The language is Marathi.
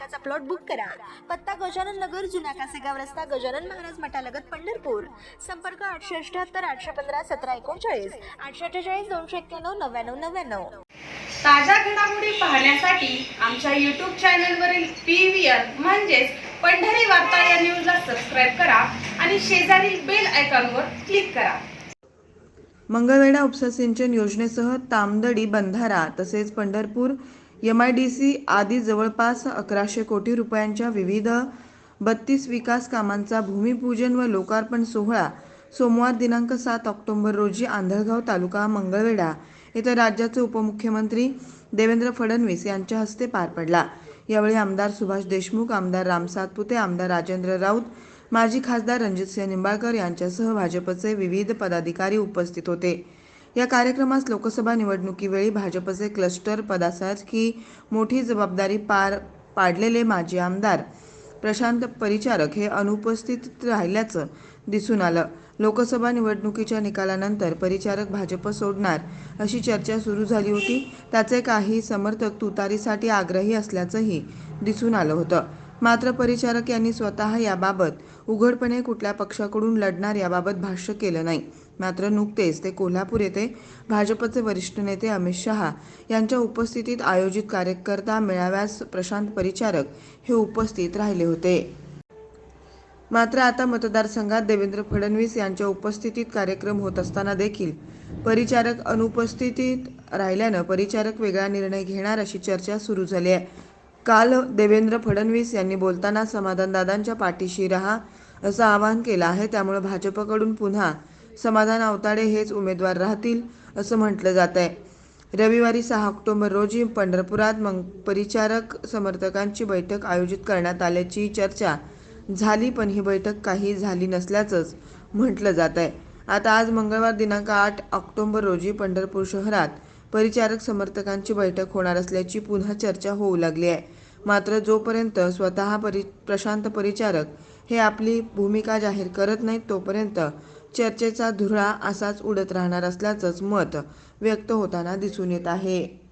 हक्काचा प्लॉट बुक करा. पत्ता गजानन नगर जुना कासेगाव रस्ता गजानन महाराज मठालगत पंढरपूर. संपर्क आठशे अठ्याहत्तर आठशे पंधरा सतरा एकोणचाळीस. आठशे अठ्ठेचाळीस दोनशे एक्क्याण्णव नव्याण्णव नव्याण्णव. ताज्या घडामोडी पाहण्यासाठी आमच्या यूट्यूब चॅनलवरील पी व्ही आर म्हणजेच पंढरी वार्ता या न्यूजला सबस्क्राईब करा आणि शेजारील बेल आयकॉनवर क्लिक करा. मंगळवेढा उपसा सिंचन योजनेसह तामदडी बंधारा तसेच Pandharpur M I D C आदी जवळपास अकराशे कोटी रुपयांच्या विविध बत्तीस विकास कामांचा भूमिपूजन व लोकार्पण सोहळा सोमवार दिनांक सात ऑक्टोबर रोजी आंधळगाव तालुका मंगळवेढा येथे राज्याचे उपमुख्यमंत्री देवेंद्र फडणवीस यांच्या हस्ते पार पडला. यावेळी आमदार सुभाष देशमुख आमदार राम सातपुते आमदार राजेंद्र राऊत माजी खासदार रणजितसिंह निंबाळकर यांच्यासह भाजपचे विविध पदाधिकारी उपस्थित होते. या कार्यक्रमास लोकसभा निवडणुकीवेळी भाजपचे क्लस्टर पदासाठी मोठी जबाबदारी पार पाडलेले माजी आमदार प्रशांत परिचारक हे अनुपस्थित राहिल्याचं दिसून आलं. लोकसभा निवडणुकीच्या निकालानंतर परिचारक भाजप सोडणार अशी चर्चा सुरू झाली होती. त्याचे काही समर्थक तुतारीसाठी आग्रही असल्याचंही दिसून आलं होतं. मात्र परिचारक यांनी स्वतः याबाबत उघडपणे कुठल्या पक्षाकडून लढणार याबाबत भाष्य केलं नाही. मात्र नुकतेच ते कोल्हापूर येथे भाजपचे वरिष्ठ नेते अमित शहा यांच्या उपस्थितीत आयोजित कार्यकर्ता मेळाव्यास प्रशांत परिचारक हे उपस्थित राहिले होते. मात्र आता मतदारसंघात देवेंद्र फडणवीस यांच्या उपस्थितीत कार्यक्रम होत असताना देखील परिचारक अनुपस्थितीत राहिल्यानं परिचारक वेगळा निर्णय घेणार अशी चर्चा सुरू झाली आहे. काल देवेंद्र फडणवीस यांनी बोलताना समाधानदादांच्या पाठीशी रहा असं आवाहन केलं आहे. त्यामुळे भाजपकडून पुन्हा समाधान अवताडे हेच उमेदवार राहतील असं म्हटलं जात आहे रविवारी सहा ऑक्टोबर रोजी पंढरपुरात मग परिचारक समर्थकांची बैठक आयोजित करण्यात आल्याची चर्चा झाली पण ही बैठक काही झाली नसल्याचंच म्हटलं जात आहे आता आज मंगळवार दिनांक आठ ऑक्टोबर रोजी पंढरपूर शहरात परिचारक समर्थकांची बैठक होणार असल्याची पुन्हा चर्चा होऊ लागली आहे. मात्र जोपर्यंत स्वतः परि प्रशांत परिचारक हे आपली भूमिका जाहीर करत नाहीत तोपर्यंत चर्चेचा धुरा असाच उडत राहणार असल्याचंच मत व्यक्त होताना दिसून येत आहे.